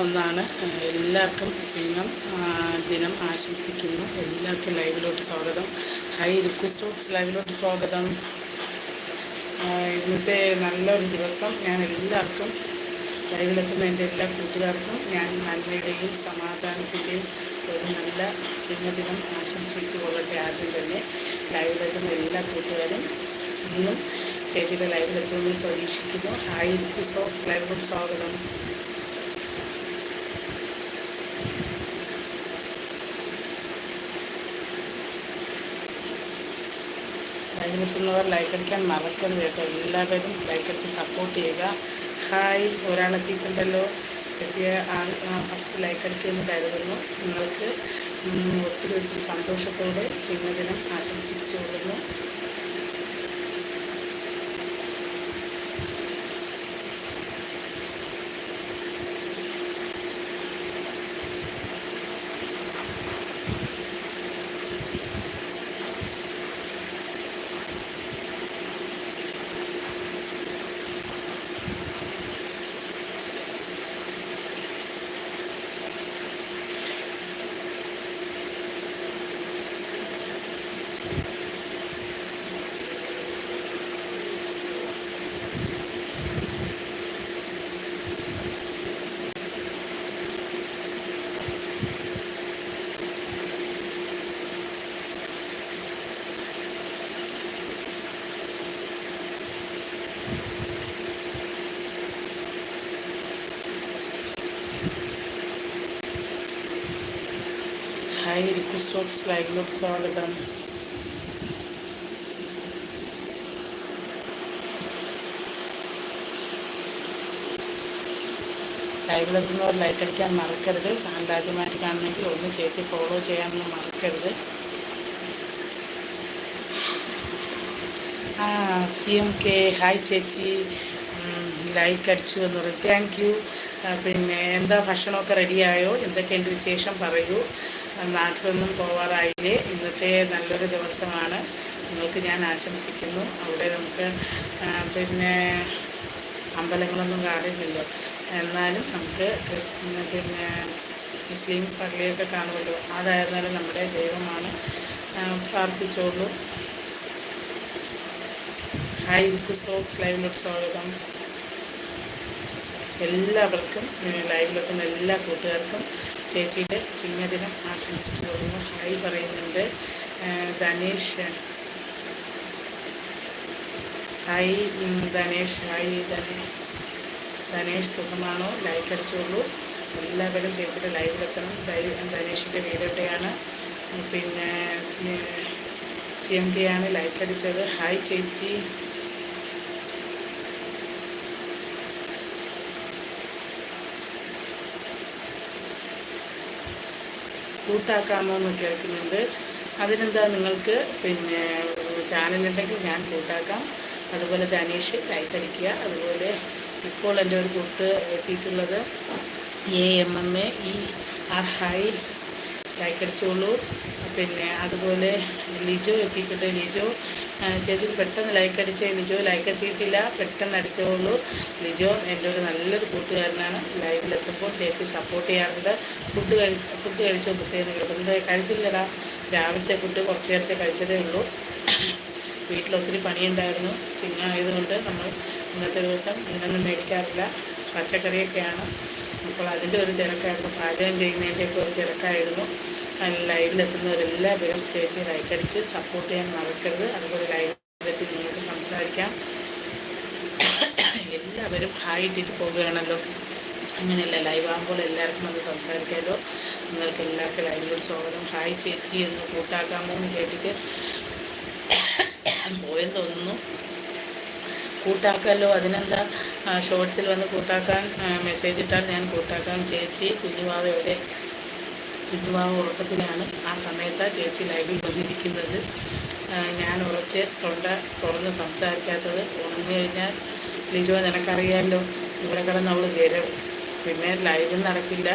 ഒന്നാണ്. എല്ലാവർക്കും ചിങ്ങം ദിനം ആശംസിക്കുന്നു. എല്ലാവർക്കും ലൈവിലോട്ട് സ്വാഗതം. ഹൈ റിക്വസ്റ്റ് ബോക്സ് ലൈവിലോട്ട് സ്വാഗതം. ഇന്നത്തെ നല്ലൊരു ദിവസം ഞാൻ എല്ലാവർക്കും ലൈവിലെത്തുന്ന എന്റെ എല്ലാ കൂട്ടുകാർക്കും ഞാൻ നന്മയുടെയും സമാധാനത്തിന്റെയും ഒരു നല്ല ചിങ്ങദിനം ആശംസിച്ചു കൊള്ളട്ടെ ആദ്യം തന്നെ. ലൈവിലെത്തുന്ന എല്ലാ കൂട്ടുകാരും ഇന്നും ചേച്ചിയുടെ ലൈവിലെത്തുമെന്ന് പ്രതീക്ഷിക്കുന്നു. ഹായ് റൂട്ട്സ് ലൈവിലോട്ട് സ്വാഗതം. ലൈവിലെത്തുന്നവർ ലൈക്ക് അടിക്കാൻ മറക്കരുത് കേട്ടോ. എല്ലാവരും ലൈക്ക് അടിച്ച് സപ്പോർട്ട് ചെയ്യുക. ഹായ് ഒരാളെത്തിയിട്ടുണ്ടല്ലോ എത്തിയ ആൾ ഫസ്റ്റ് ലൈക്ക് അടിക്കുമെന്ന് കരുതുന്നു നിങ്ങൾക്ക് ഒത്തിരി ഒത്തിരി സന്തോഷത്തോടെ ചിഹ്നദിനം ആശംസിച്ചു കൊള്ളുന്നു ഹായ് റിക്വസ്റ്റ് റോക്സ് ലൈവിലോട്ട് സ്വാഗതം ലൈവിലെത്തുന്നവർ ലൈക്ക് അടിക്കാൻ മറക്കരുത്. ചാനൽ ആദ്യമായിട്ട് കാണണമെങ്കിൽ ഒന്ന് ചേച്ചി ഫോളോ ചെയ്യാനൊന്നും മറക്കരുത്. ആ സി എം കെ ഹായ് ചേച്ചി. ലൈക്ക് അടിച്ചു എന്ന് പറയും. താങ്ക് യു പിന്നെ എന്താ ഭക്ഷണമൊക്കെ റെഡിയായോ എന്തൊക്കെയുണ്ട് വിശേഷം? പറയൂ. നാട്ടിലൊന്നും പോവാറായില്ലേ. ഇന്നത്തെ നല്ലൊരു ദിവസമാണ്. നിങ്ങൾക്ക് ഞാൻ ആശംസിക്കുന്നു. അവിടെ നമുക്ക് പിന്നെ അമ്പലങ്ങളൊന്നും കാണുന്നില്ല. എന്നാലും നമുക്ക് പിന്നെ മുസ്ലിം പള്ളിയൊക്കെ കാണുമല്ലോ. അതായിരുന്നാലും നമ്മുടെ ദൈവമാണ് പ്രാർത്ഥിച്ചോളൂ. ഹായ് റിക്വസ്റ്റ് ലൈവിലോട്ട് സ്വാഗതം. എല്ലാവർക്കും ലൈവിലെത്തുന്ന എല്ലാ കൂട്ടുകാർക്കും ചേച്ചിയുടെ ചിങ്ങദിനം ആശംസിച്ചു ഹായ് പറയുന്നുണ്ട്. ധനേഷ്. ഹായ് ധനേഷ്. ഹായ് ധനേഷ് ധനേഷ് സുഖമാണോ? ലൈക്ക് അടിച്ചോളൂ. എല്ലാവരും ചേച്ചിയുടെ ലൈവിലെത്തണം. ധനേഷിന്റെ വീടോട്ടെയാണ് പിന്നെ സി എം കെ ആണ് ലൈക്ക് അടിച്ചത്. ഹായ് ചേച്ചി. കൂട്ടാക്കാമോ എന്ന് കേൾക്കുന്നുണ്ട്. അതിനെന്താ നിങ്ങൾക്ക് പിന്നെ ചാനലുണ്ടെങ്കിൽ ഞാൻ കൂട്ടാക്കാം. അതുപോലെ ധനീഷ് ലൈക്ക് അടിക്കുക. അതുപോലെ ഇപ്പോൾ എന്റെ ഒരു കൂട്ട് എത്തിയിട്ടുള്ളത് A M M A E R hi like അടിച്ചോളൂ. പിന്നെ അതുപോലെ ലിജോ എത്തിയിട്ടുണ്ട്. ലിജോ ചേച്ചിക്ക് പെട്ടെന്ന് ലൈക്ക് അടിച്ചേ ലിജോ ലൈക്ക് എത്തിയിട്ടില്ല പെട്ടെന്ന് അടിച്ചോളൂ ലിജോ എന്റെ ഒരു നല്ലൊരു കൂട്ടുകാരനാണ്. ലൈവിലെത്തുമ്പോൾ ചേച്ചി സപ്പോർട്ട് ചെയ്യാറുണ്ട്. ഫുഡ് കഴിച്ച് ഫുഡ് കഴിച്ചോ പ്രത്യേകം കിടക്കുന്നത് കഴിച്ചില്ലടാ? രാവിലത്തെ ഫുഡ് കുറച്ച് നേരത്തെ കഴിച്ചതേ ഉള്ളൂ. വീട്ടിലൊത്തിരി പണിയുണ്ടായിരുന്നു. ചിങ്ങ ആയതുകൊണ്ട് നമ്മൾ ഇന്നത്തെ ദിവസം ഇന്നൊന്നും മേടിക്കാറില്ല. പച്ചക്കറിയൊക്കെയാണ്. അപ്പോൾ അതിന്റെ ഒരു തിരക്കായിരുന്നു. പാചകം ചെയ്യുന്നതിന്റെയൊക്കെ ഒരു തിരക്കായിരുന്നു. ലൈവിലെത്തുന്നവരെല്ലാവരും ചേച്ചി ലൈക്കടിച്ച് സപ്പോർട്ട് ചെയ്യാൻ മറക്കരുത്. അതുപോലെ ലൈവിലെത്തി നിങ്ങൾക്ക് സംസാരിക്കാം. എല്ലാവരും ഹായ് ഇട്ടിട്ട് പോവുകയാണല്ലോ. അങ്ങനെയല്ല ലൈവ് ആകുമ്പോൾ എല്ലാവർക്കും അത് സംസാരിക്കാമല്ലോ നിങ്ങൾക്ക് എല്ലാവർക്കും ലൈവിലോട് സ്വാഗതം. ഹായ് ചേച്ചി എന്ന് കൂട്ടാക്കാമോ എന്ന് കേട്ടിട്ട് പോയെന്ന് തോന്നുന്നു. കൂട്ടാക്കാമല്ലോ അതിനെന്താ? ഷോർട്സിൽ വന്ന് കൂട്ടാക്കാൻ മെസ്സേജ് ഇട്ടാൽ ഞാൻ കൂട്ടാക്കാം. ചേച്ചി കുഞ്ഞുവാവയുടെ കുഞ്ഞുവാവ ഉറക്കത്തിലാണ് ആ സമയത്ത് ചേച്ചി ലൈവിൽ വന്നിരിക്കുന്നത്. ഞാൻ ഉറച്ച് തൊണ്ട തുറന്ന് സംസാരിക്കാത്തത് ഉണർന്നു കഴിഞ്ഞാൽ ലിജോ നിനക്കറിയാമല്ലോ ഇവിടെ കിടന്ന് അവൾ വരും. പിന്നെ ലൈവ് നടക്കില്ല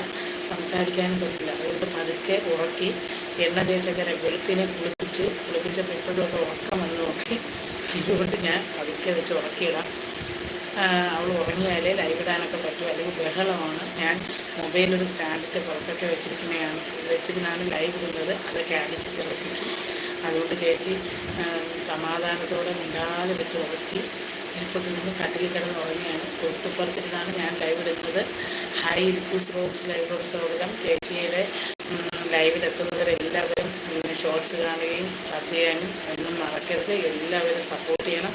സംസാരിക്കാനും പറ്റില്ല. അതുകൊണ്ട് പതുക്കെ ഉറക്കി എണ്ണ തേച്ചക്കരെ വെളുപ്പിനെ കുളിപ്പിച്ച് കുളിപ്പിച്ചപ്പോൾ എപ്പോഴും ഒക്കെ ഉറക്കം വന്ന് നോക്കി. അതുകൊണ്ട് ഞാൻ പതുക്കെ വെച്ച് ഉറക്കിയിടാം. അവൾ ഉറങ്ങിയാലേ ലൈവ് ഇടാനൊക്കെ പറ്റും. അല്ലെങ്കിൽ ബഹളമാണ്. ഞാൻ മൊബൈലൊരു സ്റ്റാൻഡിന്റെ പുറത്തൊക്കെ വെച്ചിരിക്കുന്നതാണ്. വെച്ചിരുന്നാണ് ലൈവ് ഇടുന്നത്. അതൊക്കെ അടിച്ച് തിളപ്പിക്കും അതുകൊണ്ട് ചേച്ചി സമാധാനത്തോടെ മിണ്ടാതെ വെച്ച് ഉറക്കി. ഇപ്പോൾ നിന്ന് കട്ടിൽ കിടന്ന് ഉറങ്ങിയാണ്. തൊട്ടുപ്പുറത്തിരുന്നാണ് ഞാൻ ലൈവ് ഇടുന്നത്. ഹൈ റിക്കൂസ് റോക്സ് ലൈവ് സ്വാഗതം ചേച്ചിയുടെ ലൈവിലെത്തുന്നവരെല്ലാവരും പിന്നെ ഷോർട്സ് കാണുകയും സബ് ചെയ്യാനും ഒന്നും മറക്കരുത്. എല്ലാവരും സപ്പോർട്ട് ചെയ്യണം.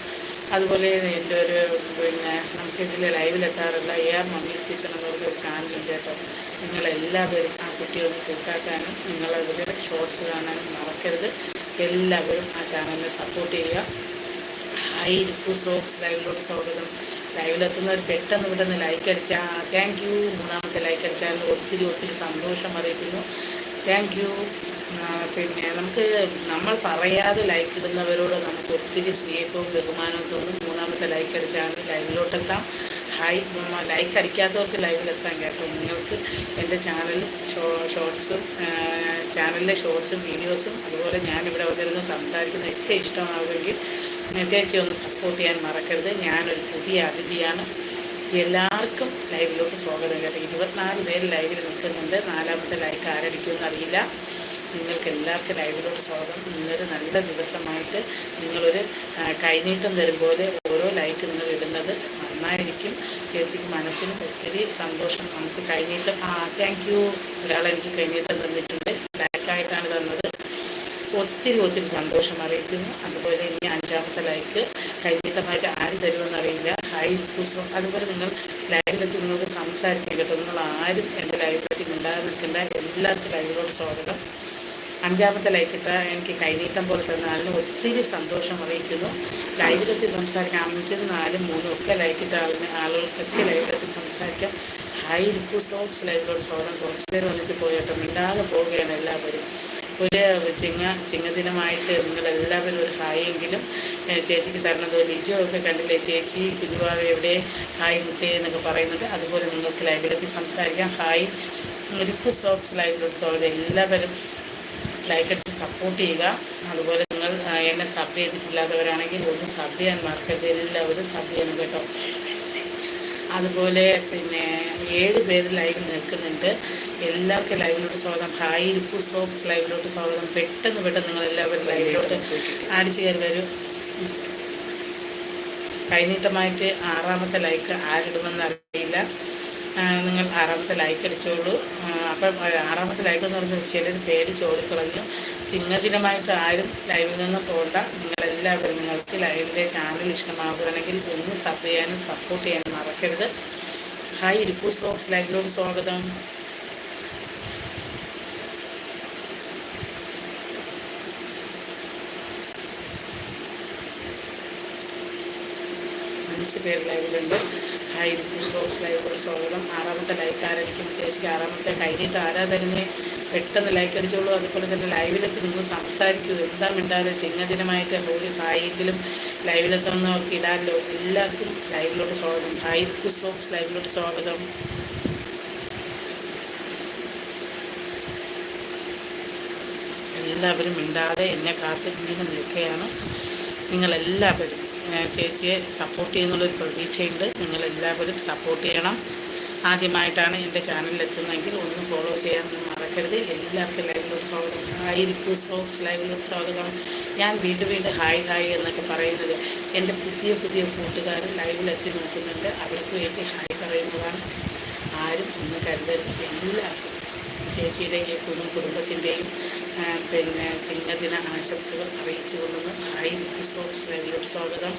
അതുപോലെ എന്റെ ഒരു പിന്നെ നമുക്കിതിൽ ലൈവിലെത്താറുള്ള എ ആർ മമ്മീസ് കിച്ചൺ എന്ന് പറഞ്ഞൊരു ചാനലുണ്ട് കേട്ടോ. നിങ്ങളെല്ലാവരും ആ കുട്ടിയെ ഒന്ന് കൂട്ടാക്കാനും നിങ്ങളതിൽ ഷോർട്സ് കാണാനും മറക്കരുത്. എല്ലാവരും ആ ചാനലിനെ സപ്പോർട്ട് ചെയ്യുക. ഹൈ റിക്കൂസ് റോക്സ് ലൈവിലോട്ട് സ്വാഗതം. ലൈവിലെത്തുന്നവർ പെട്ടെന്ന് പെട്ടെന്ന് ലൈക്ക് അടിച്ചാൽ താങ്ക് യു മൂന്നാമത്തെ ലൈക്ക് അടിച്ചാൽ ഒത്തിരി ഒത്തിരി സന്തോഷം അറിയിക്കുന്നു. താങ്ക് യു പിന്നെ നമുക്ക് നമ്മൾ പറയാതെ ലൈക്ക് ഇടുന്നവരോട് നമുക്ക് ഒത്തിരി സ്നേഹവും ബഹുമാനവും തോന്നും. മൂന്നാമത്തെ ലൈക്ക് അടിച്ചാൽ ലൈവിലോട്ടെത്താം. ഹായ് ലൈക്ക് അടിക്കാത്തവർക്ക് ലൈവിലെത്താൻ കേട്ടോ. നിങ്ങൾക്ക് എന്റെ ചാനൽ ഷോർട്സും ചാനലിലെ ഷോർട്സും വീഡിയോസും അതുപോലെ ഞാനിവിടെ വന്നിരുന്ന് സംസാരിക്കുന്നതൊക്കെ ഇഷ്ടമാകുമെങ്കിൽ ചേച്ചി ഒന്ന് സപ്പോർട്ട് ചെയ്യാൻ മറക്കരുത്. ഞാനൊരു പുതിയ അതിഥിയാണ്. എല്ലാവർക്കും ലൈവിലോട്ട് സ്വാഗതം കേട്ടോ. ഇരുപത്തിനാല് പേര് ലൈവിൽ നിൽക്കുന്നുണ്ട്. നാലാമത്തെ ലൈക്ക് ആരടിക്കുമെന്ന് അറിയില്ല. നിങ്ങൾക്ക് എല്ലാവർക്കും ലൈവിലോട്ട് സ്വാഗതം. ഇന്നൊരു നല്ല ദിവസമായിട്ട് നിങ്ങളൊരു കൈനീട്ടം തരും പോലെ ഓരോ ലൈക്ക് നിങ്ങൾ ഇടുന്നത് നന്നായിരിക്കും. ചേച്ചിക്ക് മനസ്സിന് ഒത്തിരി സന്തോഷം. നമുക്ക് കൈനീട്ടം ആ താങ്ക് യു ഒരാളെനിക്ക് കൈനീട്ടം തന്നിട്ടുണ്ട്. ലൈക്കായിട്ടാണ് തന്നത്. ഒത്തിരി ഒത്തിരി സന്തോഷം അറിയിക്കുന്നു. അതുപോലെ ഇനി അഞ്ചാമത്തെ ലൈക്ക് കൈനീട്ടമായിട്ട് ആര് തരുമെന്നറിയില്ല ഹായ് പുസ്തകം. അതുപോലെ നിങ്ങൾ ലൈവിലെത്തി നിങ്ങൾക്ക് സംസാരിക്കാൻ കേട്ടോ. നിങ്ങൾ ആരും എന്റെ ലൈവിലേക്ക് ഉണ്ടാകാൻ നിൽക്കേണ്ട. എല്ലാവർക്കും ലൈവിലോട് സ്വാഗതം. അഞ്ചാമത്തെ ലൈക്ക് ഇട്ട എനിക്ക് കൈനീട്ടം പോലെ തന്നാലും ഒത്തിരി സന്തോഷം അറിയിക്കുന്നു. ലൈവിലെത്തി സംസാരിക്കാം. അഞ്ചും നാലും മൂന്നും ഒക്കെ ലൈക്കിട്ട ആളിന് ആളുകൾക്കൊക്കെ ലൈവിലെത്തി സംസാരിക്കാം. ഹൈ റിക്വസ്റ്റ് ഓഫ് ലൈവിലോട് സ്വാഗതം. കുറച്ച് പേര് വന്നിട്ട് പോയിട്ടോ മിണ്ടാതെ പോവുകയാണ് എല്ലാവരും. ഒരു ചിങ്ങ ചിങ്ങദിനമായിട്ട് നിങ്ങളെല്ലാവരും ഒരു ഹായെങ്കിലും ചേച്ചിക്ക് തരണത് ലിജോ ഒക്കെ കണ്ടില്ലേ? ചേച്ചി കുഞ്ഞുവാവ് എവിടെ? ഹായ് മുത്തേ എന്നൊക്കെ പറയുന്നത് അതുപോലെ നിങ്ങൾക്ക് ലൈവിലെത്തി സംസാരിക്കാം. ഹായ് റിക്കു സ്റ്റോക്സ് ലൈവിലോട്ട് സ്വാഗതം. എല്ലാവരും ലൈക്ക് അടിച്ച് സപ്പോർട്ട് ചെയ്യുക. അതുപോലെ നിങ്ങൾ എന്നെ സബ് ചെയ്തിട്ടില്ലാത്തവരാണെങ്കിൽ ഒന്ന് സബ് ചെയ്യാൻ മറക്കരുത് എല്ലാവരും സബ് ചെയ്യണം കേട്ടോ. അതുപോലെ പിന്നെ ഏഴ് പേര് ലൈവ് നിൽക്കുന്നുണ്ട്. എല്ലാവർക്കും ലൈവിലോട്ട് സ്വാഗതം. ഹായ് ഇരിപ്പു സോപ്സ് ലൈവിലോട്ട് സ്വാഗതം. പെട്ടെന്ന് പെട്ടെന്ന് നിങ്ങൾ എല്ലാവരും ലൈവിലോട്ട് അടിച്ചു കയറി വരും. കൈനീട്ടമായിട്ട് ആറാമത്തെ ലൈക്ക് ആരിടുമെന്ന് അറിയില്ല. നിങ്ങൾ ആറാമത്തെ ലൈക്ക് അടിച്ചോളൂ. അപ്പം ആറാമത്തെ ലൈക്ക് എന്ന് പറഞ്ഞാൽ ചിലർ പേടിച്ച് ഓടിക്കളഞ്ഞു ചിഹ്നദിനമായിട്ട് ആരും ലൈവിൽ നിന്ന് പോകണ്ട നിങ്ങളെല്ലാവരും നിങ്ങൾക്ക് ലൈവിന്റെ ചാനൽ ഇഷ്ടമാകുകയാണെങ്കിൽ ഒന്ന് സബ് ചെയ്യാനും സപ്പോർട്ട് ചെയ്യാനും മറക്കരുത്. ഹായ് ഇരിക്കൂസ് ബോക്സ് ലൈവിലോട് സ്വാഗതം. അഞ്ച് പേര് ലൈവിലുണ്ട് ഹായ് ബോക്സ് ഒരു സ്വാഗതം ആറാമത്തെ ലൈക്ക് ആരായിരിക്കും? ചേച്ചിക്ക് ആറാമത്തെ കൈനീട്ട് ആരാ തന്നെ പെട്ടെന്ന് ലൈക്ക് അടിച്ചോളൂ. അതുപോലെ തന്നെ ലൈവിലൊക്കെ നിങ്ങൾ സംസാരിക്കൂ. എന്താ മിണ്ടാതെ ചിങ്ങദിനമായിട്ട് ഒരു ഹായെങ്കിലും ലൈവിലൊക്കെ നോക്കി ഇടാമല്ലോ എല്ലാവർക്കും ലൈവിലോട്ട് സ്വാഗതം. ഹായ് ബോക്സ് ലൈവിലോട്ട് സ്വാഗതം. എല്ലാവരും മിണ്ടാതെ എന്നെ കാത്തിരിക്കുന്ന നിൽക്കുകയാണ്. നിങ്ങളെല്ലാവരും ചേച്ചിയെ സപ്പോർട്ട് ചെയ്യുന്നുള്ളൊരു പ്രതീക്ഷയുണ്ട്. നിങ്ങളെല്ലാവരും സപ്പോർട്ട് ചെയ്യണം. ആദ്യമായിട്ടാണ് എന്റെ ചാനലിൽ എത്തുന്നതെങ്കിൽ ഒന്ന് ഫോളോ ചെയ്യാൻ മറക്കരുത്. എല്ലാവർക്കും ലൈവിലോട്ട് സ്വാഗതം. ഹായ് റിക്കു സ്ലോക്സ് ലൈവിലോട്ട് സ്വാഗതം. ഞാൻ വീണ്ടും വീണ്ടും ഹായ് ഹായ് എന്നൊക്കെ പറയുന്നത് എന്റെ പുതിയ പുതിയ കൂട്ടുകാർ ലൈവിലെത്തി നോക്കുന്നുണ്ട്. അവർക്ക് വേണ്ടി ഹായ് പറയുന്നതാണ്. ആരും ഒന്ന് കരുതരുത്. എല്ലാവർക്കും ചേച്ചിയുടെയും കുടും കുടുംബത്തിന്റെയും പിന്നെ ചിങ്ങദിന ആശംസകൾ അറിയിച്ചു കൊള്ളുന്നു ഹായ് സ്പോർട്സ് റേഡിയോ സ്വാഗതം.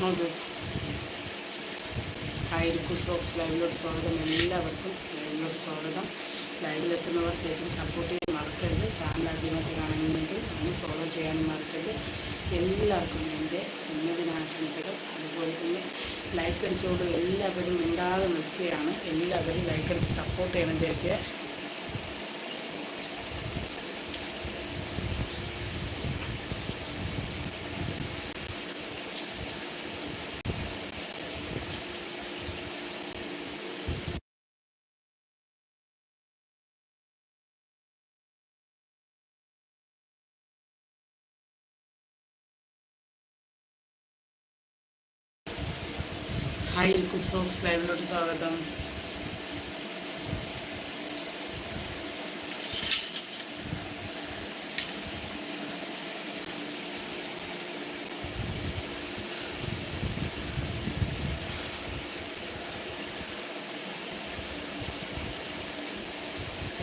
നോക്കൂ. ഹായ് റിക്വസ് ബോക്സ് ലൈവിലോട്ട് സ്വാഗതം എല്ലാവർക്കും. ലൈവിലോട്ട് സ്വാഗതം. ലൈവിലെത്തുന്നവർ ചേച്ചിക്ക് സപ്പോർട്ട് ചെയ്യാൻ മറക്കരുത്. ചാനൽ ആദ്യമായിട്ട് കാണുന്നുണ്ടെങ്കിൽ ഒന്ന് ഫോളോ ചെയ്യാനും മറക്കരുത്. എല്ലാവർക്കും എന്റെ ജന്മദിനാശംസകൾ അതുപോലെ തന്നെ ലൈക്ക് അടിച്ചുകൊണ്ട് എല്ലാവരും ഉണ്ടാകെ നിൽക്കുകയാണ്. എല്ലാവരും ലൈക്ക് അടിച്ച് സപ്പോർട്ട് ചെയ്യണം ചേച്ചിയെ. ഹായ് കുസ്റോക്സ് ലൈവിലോട്ട് സ്വാഗതം.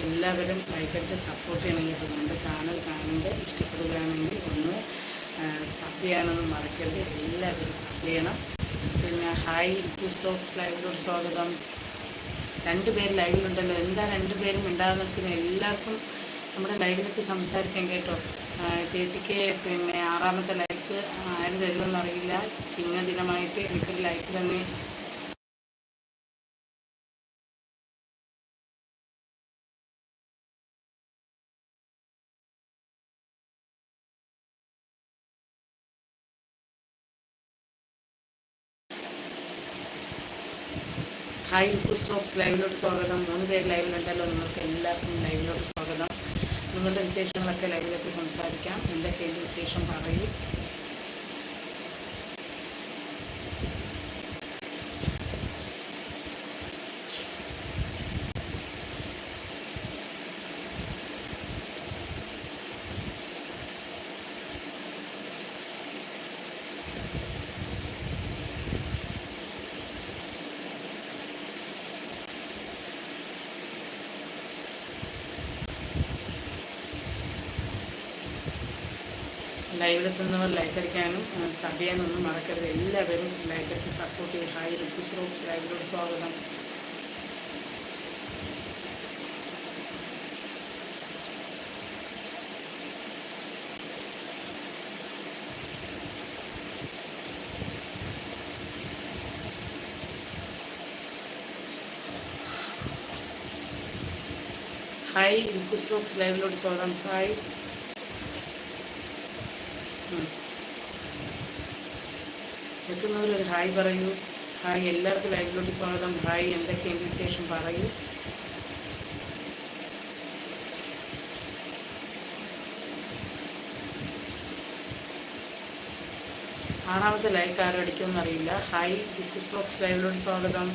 എല്ലാവരും ലൈക്കടിച്ച് സപ്പോർട്ട് ചെയ്യണമെങ്കിൽ നമ്മുടെ ചാനൽ കാണുമ്പോൾ ഇഷ്ടപ്പെടുകയാണെങ്കിൽ ഒന്ന് സബ് ചെയ്യാനൊന്നും മറക്കരുത്. എല്ലാവരും സബ് ചെയ്യണം. പിന്നെ ഹായ് കുസ്റോക്സ് ലൈവിലോട് സ്വാഗതം. രണ്ട് പേര് ലൈവിലുണ്ടല്ലോ. എന്താ രണ്ട് പേരും ഉണ്ടാകാൻ എല്ലാവർക്കും നമ്മുടെ ലൈവിലെത്തി സംസാരിക്കാൻ കേട്ടോ. ചേച്ചിക്ക് പിന്നെ ആറാമത്തെ ലൈക്ക് ആരും തരുമെന്നറിയില്ല ചിങ്ങ ദിനമായിട്ട് എനിക്കൊരു ലൈക്ക് തന്നെ ഹായ് സ്റ്റോക്സ് ലൈവിലോട്ട് സ്വാഗതം. മൂന്ന് പേര് ലൈവിലുണ്ടല്ലോ നിങ്ങൾക്ക് എല്ലാവർക്കും ലൈവിലോട്ട് സ്വാഗതം. നിങ്ങളുടെ വിശേഷങ്ങളൊക്കെ ലൈവിലൊക്കെ സംസാരിക്കാം. എന്തൊക്കെയുണ്ട് വിശേഷം? പറയൂ. ലൈവിലെത്തുന്നവർ ലൈക്ക് അടിക്കാനും സബ് ചെയ്യാനൊന്നും മറക്കരുത്. എല്ലാവരും ലൈക്ക് അടിച്ച് സപ്പോർട്ട് ചെയ്യും. ഹായ് ലുക്കുസ് റോക്സ് ലൈവിലോട് സ്വാഗതം. ഹായ് ലുക്കുസ് റോക്സ് ലൈവിലോട് സ്വാഗതം. ഹായ്. എത്തുന്നവരൊരു ഹായ് പറയൂ. ഹായ് എല്ലാവർക്കും ലൈവിലോട്ട് സ്വാഗതം. ഹായ് എന്തൊക്കെയുണ്ട് വിശേഷം? പറയൂ. ആറാമത്തെ ലൈക്ക് ആരും അടിക്കുമെന്നറിയില്ല ഹായ് ബുക്ക് സ്റ്റോക്സ് ലൈവിലോട്ട് സ്വാഗതം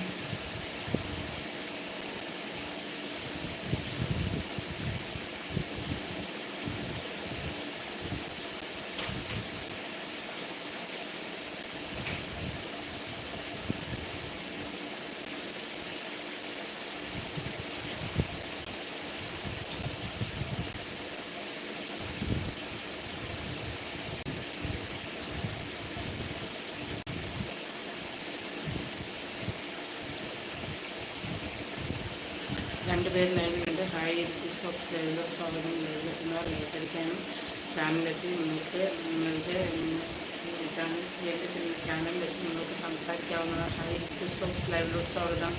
രണ്ടുപേരും ലൈവിലുണ്ട് ഹായ് ബോക്സ് ലൈവിൽ സ്വാഗതം ലൈവിലെത്തുന്നവർ ലൈക്ക് ചാനലെത്തി നിങ്ങൾക്ക് നിങ്ങളുടെ ചാനൽ എന്റെ ചാനലിലെത്തി നിങ്ങൾക്ക് സംസാരിക്കാവുന്നതാണ് ഹായ് ബോക്സ് ലൈവിലോട്ട് സ്വാഗതം.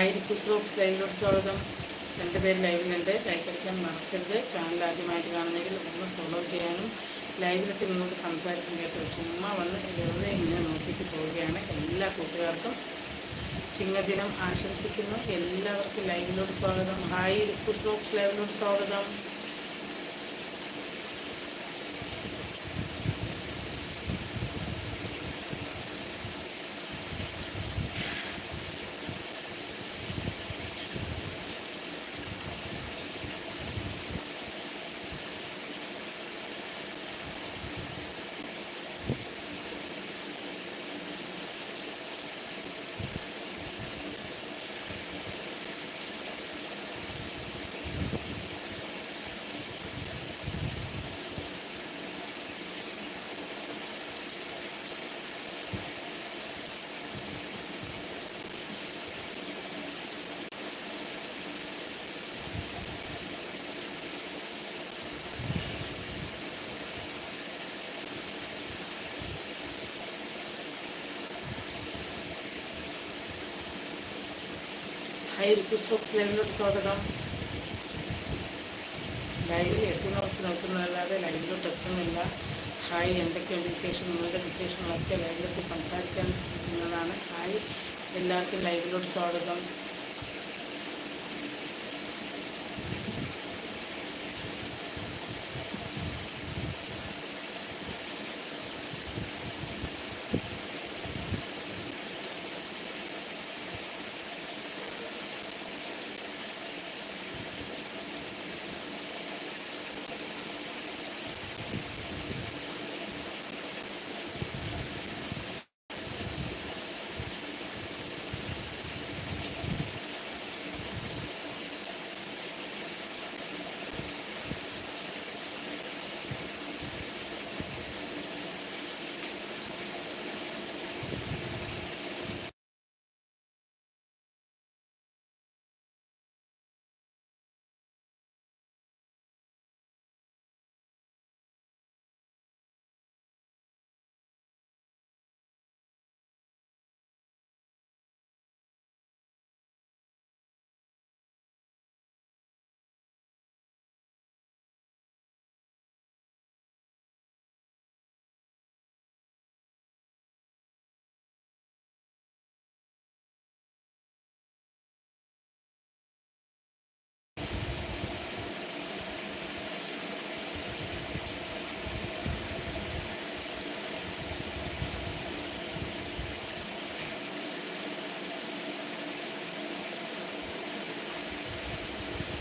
ഹായ് റിക്വസ് റോക്സ് ലൈവിലോട്ട് സ്വാഗതം രണ്ട് പേര് ലൈവിലുണ്ട് ലൈക്ക് അടിക്കാൻ മറക്കരുത്. ചാനൽ ആദ്യമായിട്ട് കാണുന്നെങ്കിൽ ഒന്ന് ഫോളോ ചെയ്യാനും ലൈവിലൊക്കെ നിന്നോട് സംസാരിക്കാൻ കേട്ടോ. ചുമ്മാ വന്ന് വെറുതെ ഇങ്ങനെ നോക്കിയിട്ട് പോവുകയാണ് എല്ലാ കൂട്ടുകാർക്കും. ചിങ്ങദിനം ആശംസിക്കുന്നു. എല്ലാവർക്കും ലൈവിലോട് സ്വാഗതം. ഹായ് റിക്വസ് ലൈവിലോട് സ്വാഗതം. ഹായ് റിക്വസ് ബോക്സ് ലൈവിലോട്ട് സ്വാഗതം ലൈവിൽ എത്തുന്നവർക്ക് നോക്കുന്നതല്ലാതെ ലൈവിലോട്ട് എത്തുന്നില്ല ഹായ് എന്തൊക്കെയുണ്ട് വിശേഷം? നിങ്ങളുടെ വിശേഷങ്ങളൊക്കെ ലൈവിലൊക്കെ സംസാരിക്കാൻ എന്നതാണ്. ഹായ് എല്ലാവർക്കും ലൈവിലോട്ട് സ്വാഗതം.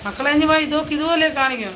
മക്കളെ ഇനി ഇതൊക്കെ ഇതുപോലെ കാണിക്കും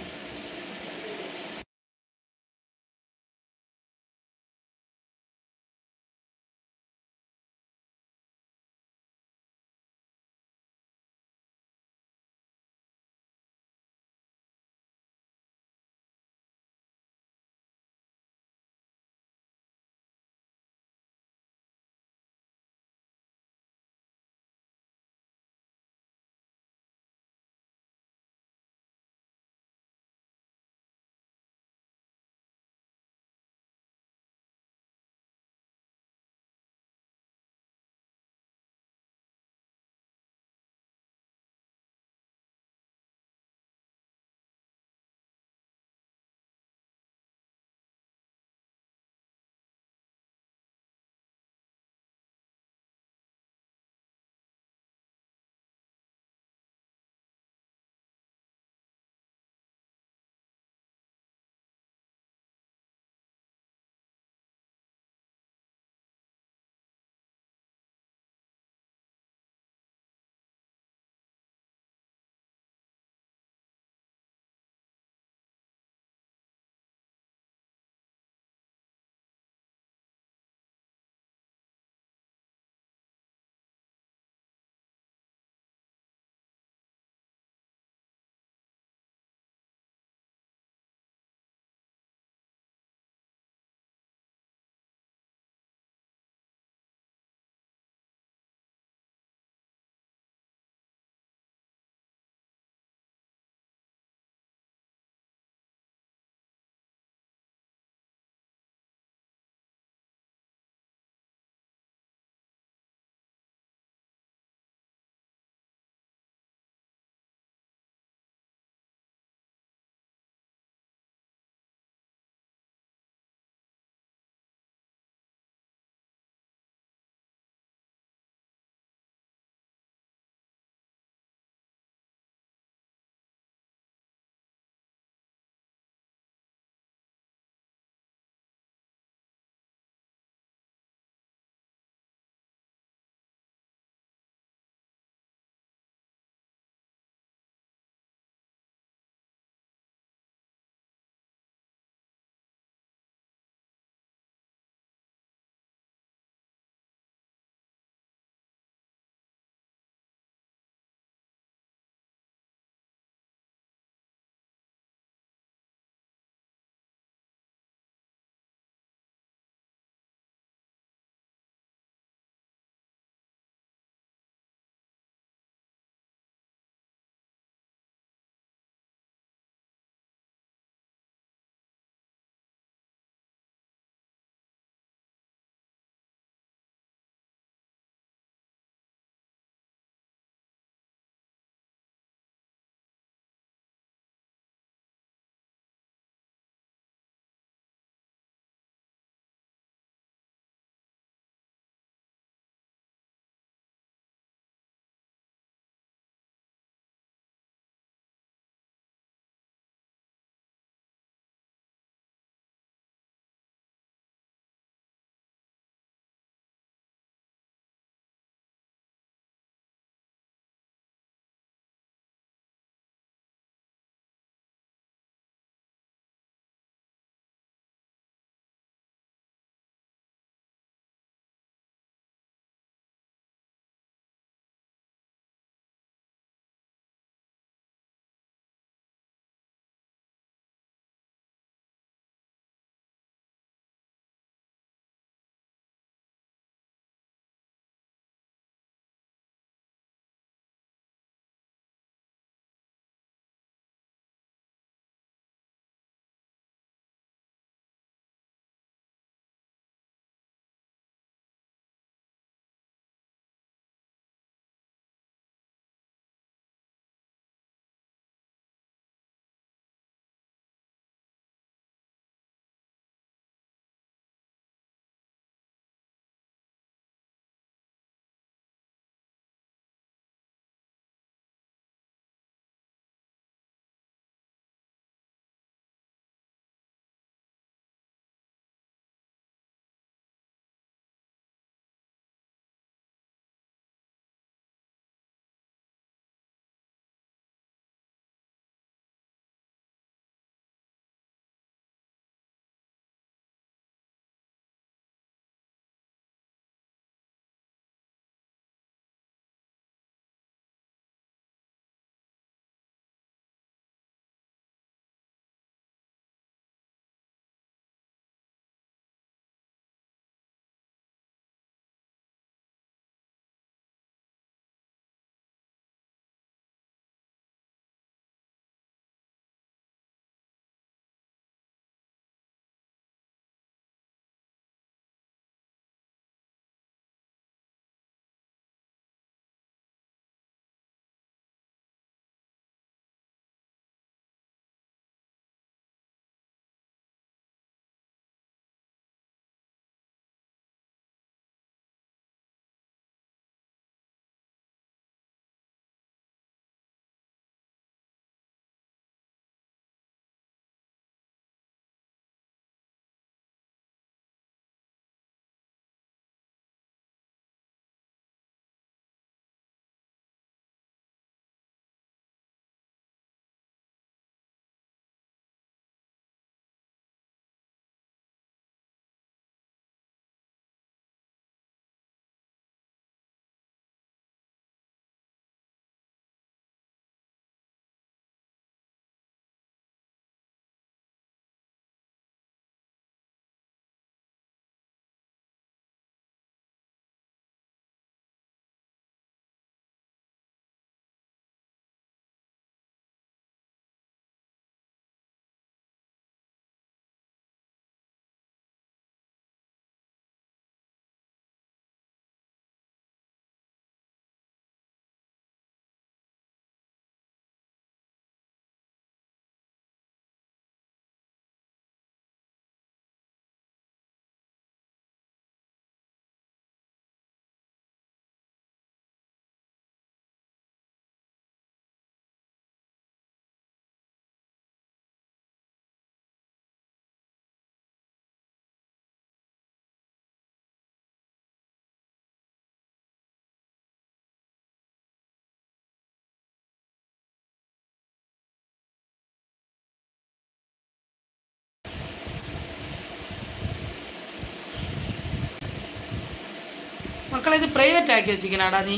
മക്കളെ ഇത് പ്രൈവറ്റ് ആക്കി വെച്ചിരിക്കണാടാ നീ.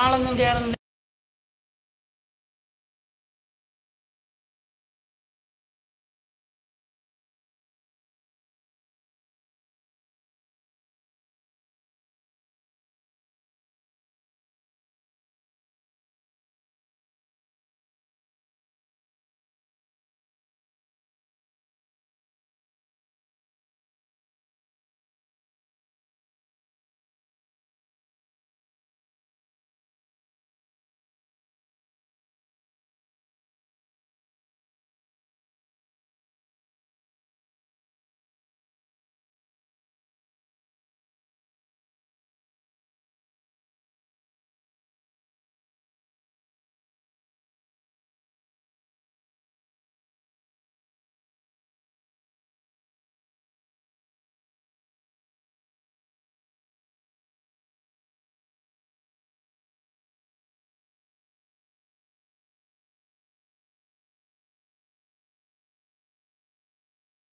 ആളൊന്നും കയറുന്നില്ല